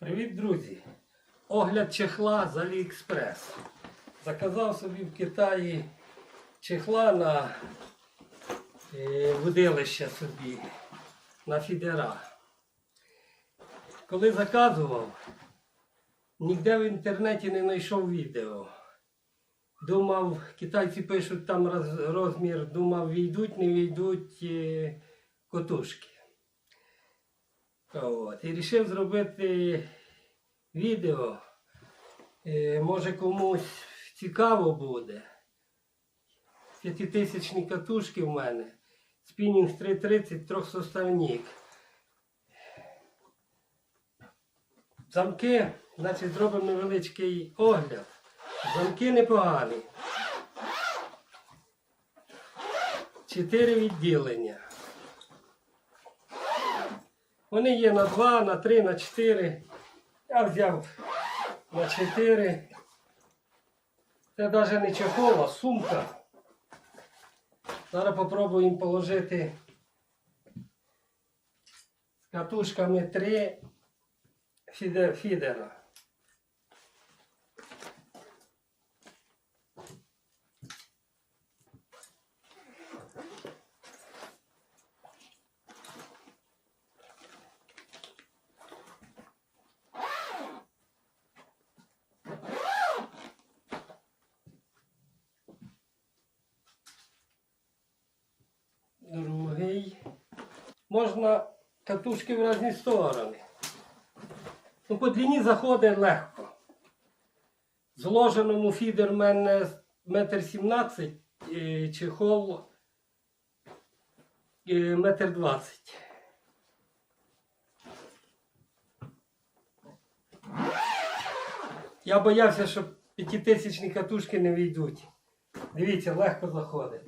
Привіт, друзі! Огляд чехла з Аліекспрес. Заказав собі в Китаї чехла на е, водилище собі, на фідера. Коли заказував, ніде в інтернеті не знайшов відео. Думав, китайці пишуть там розмір, думав, війдуть, не війдуть е, котушки. От. І вирішив зробити відео. Е, може комусь цікаво буде. П'ятитисячні катушки в мене. Спінінг 330 трьохсоставник. Замки, значить, зробимо невеличкий огляд. Замки непогані. Чотири відділення. Вони є на 2, на 3, на 4. Я взяв на 4. Це навіть не чехол, а сумка. Зараз попробуємо положити з катушками 3 фідера. Можна катушки в різні сторони. Ну, по длині заходить легко. Зложеному фідер в мене метр сімнадцять, е, чехол е, метр двадцять. Я боявся, що п'ятитисячні катушки не війдуть. Дивіться, легко заходить.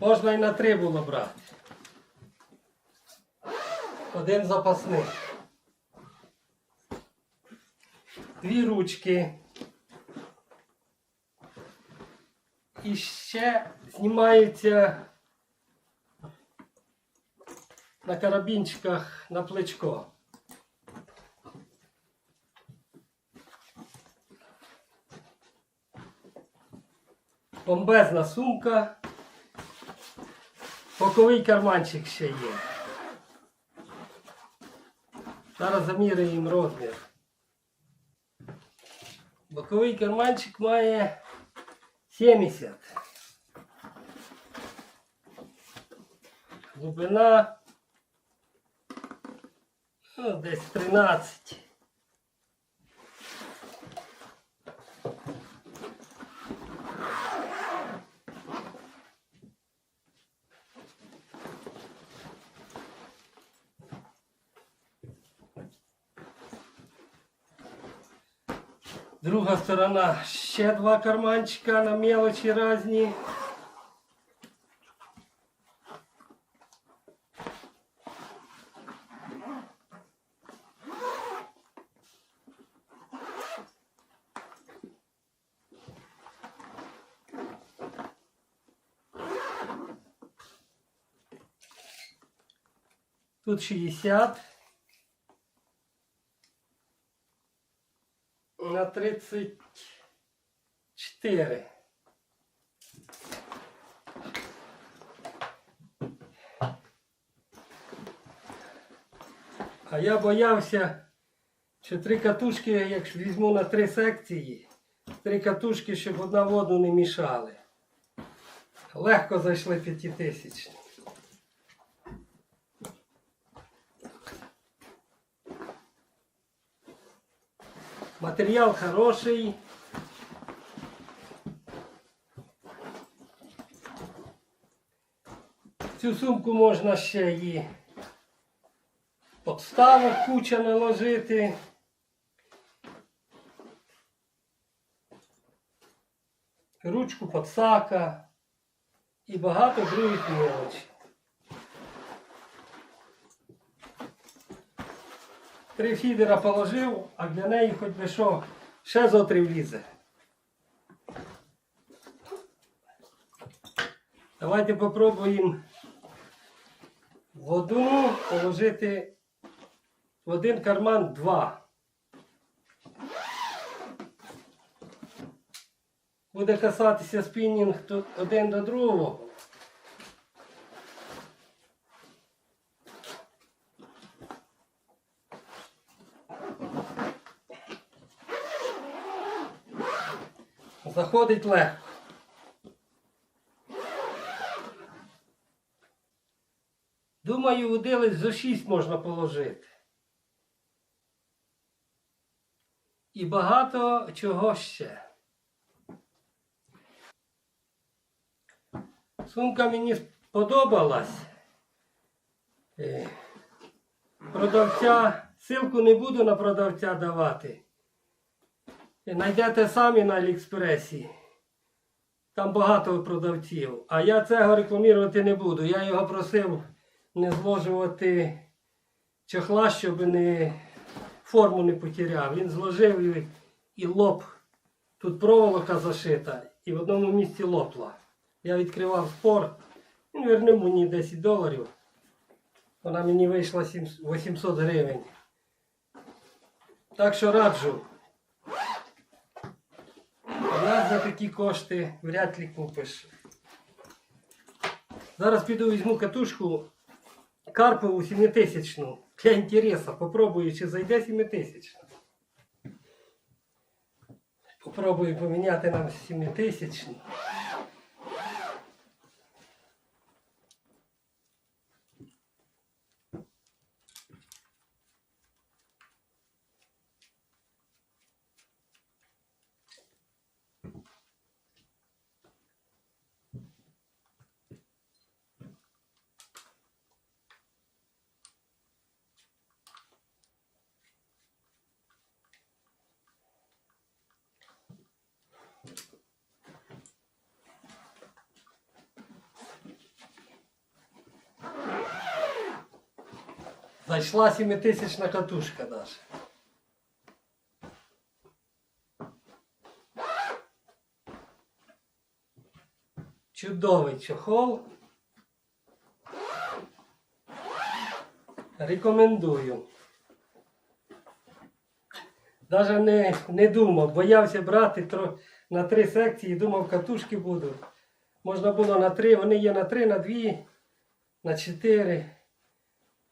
Можна і на три було брати. Один запасний. Дві ручки. І ще знімається на карабінчиках на плечко. Бомбезна сумка. Боковий карманчик ще є. Зараз заміряємо розмір. Боковий карманчик має 70. Глибина ну, десь 13. Друга сторона ще два карманчика на мелочі різні. Тут 60. 34. А я боявся, що три катушки, якщо візьму на три секції, три катушки, щоб одна воду не мішали. Легко зайшли п'ятитисячні. Матеріал хороший. Цю сумку можна ще її подставок куча наложити. Ручку подсака і багато других мелочей. Три фідера положив, а для неї хоч би що, ще зо три влізе. Давайте попробуємо в одну положити в один карман два. Буде касатися спінінг один до другого. Заходить легко. Думаю, удились за 6 можна положити. І багато чого ще. Сумка мені сподобалась. Е, Продавця, ссылку не буду на продавця давати. Найдете самі на Аліекспресі. Там багато продавців. А я цього рекламувати не буду. Я його просив не зложувати чохла, щоб не форму не потеряв. Він зложив і, і лоб. Тут проволока зашита, і в одному місці лопла. Я відкривав спор. Він вернув мені 10 доларів. Вона мені вийшла 800 гривень. Так що раджу. Нас за такі кошти вряд ли купиш. Зараз піду візьму катушку Карпову 7000 Для інтересу. Попробую, чи зайде 7000 Попробую поміняти нам 7000 Зайшла 7000 катушка даже. Чудовий чохол. Рекомендую. Даже не, не думав, боявся брати тро, на три секції, думав, катушки будуть. Можна було на три, вони є на три, на дві, на чотири.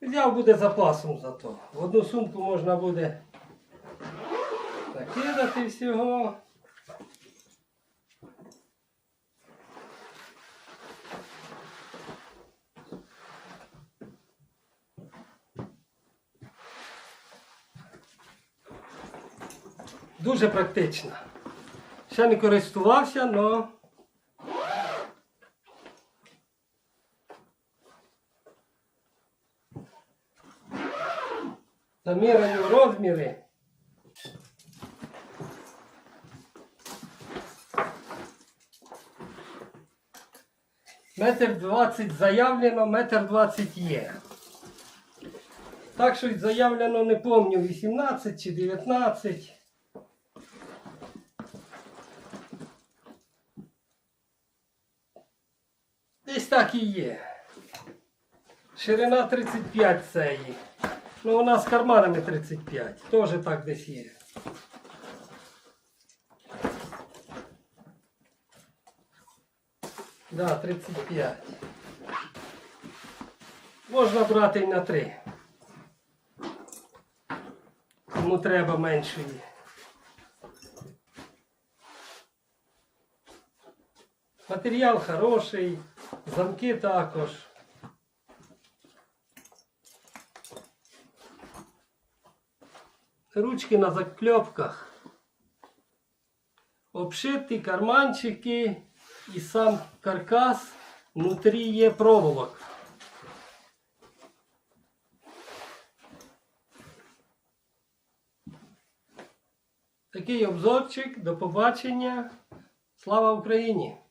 Взяв буде запасом зато. В одну сумку можна буде накидати всього. Дуже практично. Ще не користувався, але заміряю розміри. Метр двадцять заявлено, метр двадцять є. Так що заявлено не помню, 18 чи 19. Десь так і є. Ширина 35 цієї. Ну, вона з карманами 35. Теж так десь є. Да, 35. Можна брати і на 3. Кому треба меншої. Матеріал хороший, замки також. ручки на закльопках, обшиті карманчики і сам каркас, внутрі є проволок. Такий обзорчик. До побачення. Слава Україні!